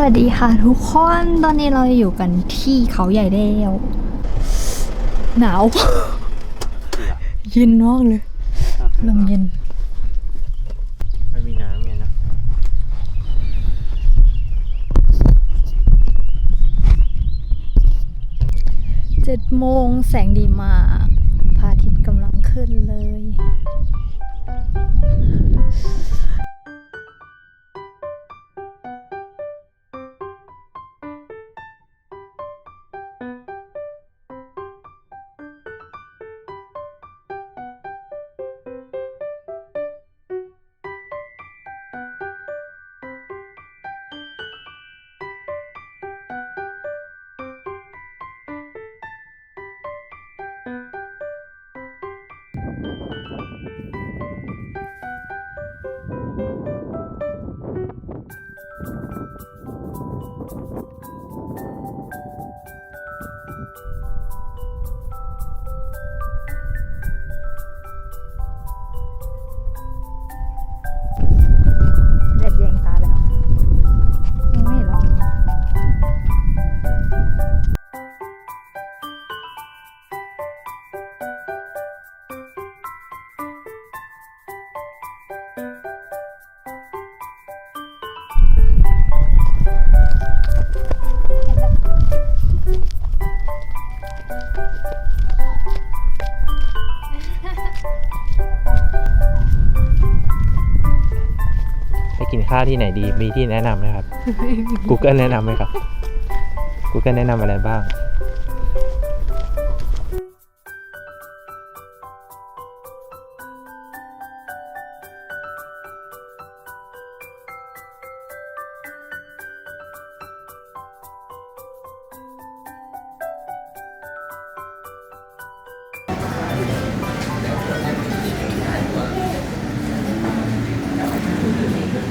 วัสดีค่ะทุกคนตอนนี้เราอยู่กันที่เขาใหญ่แล้วหนาว เย็นมากเลยลมเย็นไม่มีน้ำไงนะเจ็ดโมงแสงดีมากพระอาทิตย์กำลังขึ้นเลย กินข้าวที่ไหนดีมีที่แนะนำไหมครับ Google แนะนำไหมครับ Google แนะนำอะไรบ้าง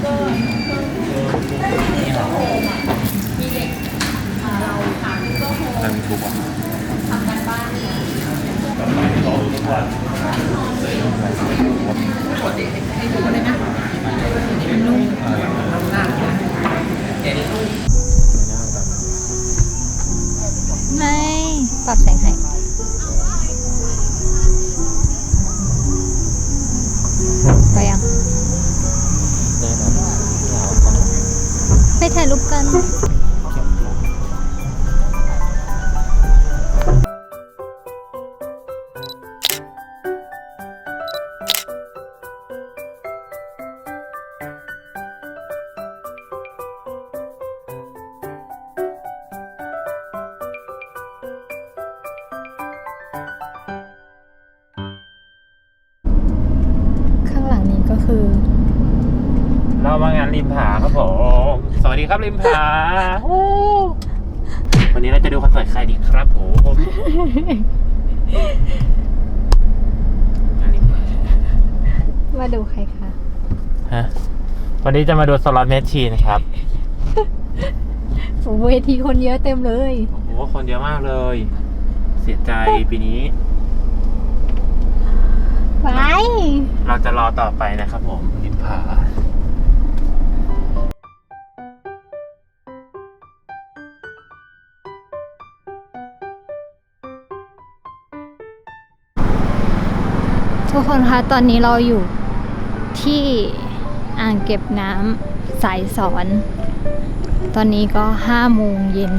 ทางทุกวันไม่น่ากันไม่ปรับแสงให้ไปยังแน่นอนเราต้อง ไปถ่ายรูปกัน ข้างหลังนี้ก็คือ เรามางานริมผาครับผม สวัสดีครับริมผาฮู้วันนี้เราจะดูคอนเสิร์ตใครดีครับผมงานริมผามาดูใครคะฮะวันนี้จะมาดูสล็อตแมชชีนครับโอ้เวทีคนเยอะเต็มเลย โอ้โห คนเยอะมากเลย เสียใจปีนี้ ไป เราจะรอต่อไปนะครับผมริมผา ทุกคนคะตอนนี้เราอยู่ที่อ่างเก็บน้ำสายสอน ตอนนี้ก็ห้าโมงเย็น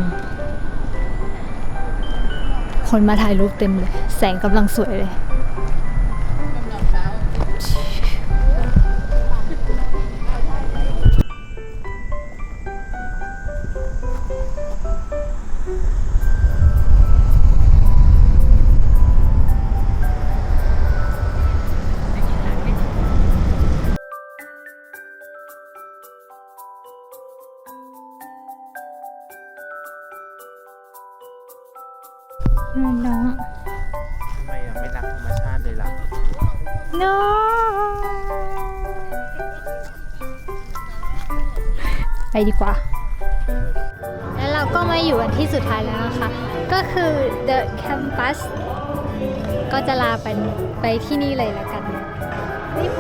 คนมาถ่ายรูปเต็มเลย แสงกำลังสวยเลย ทำไมอะไม่รักธรรมชาติเลยล่ะน้ไปดีกว่า แล้วเราก็มาอยู่วันที่สุดท้ายแล้วนะคะ ก็คือ The Campus ก็จะลาไปไปที่นี่เลยละกันนี่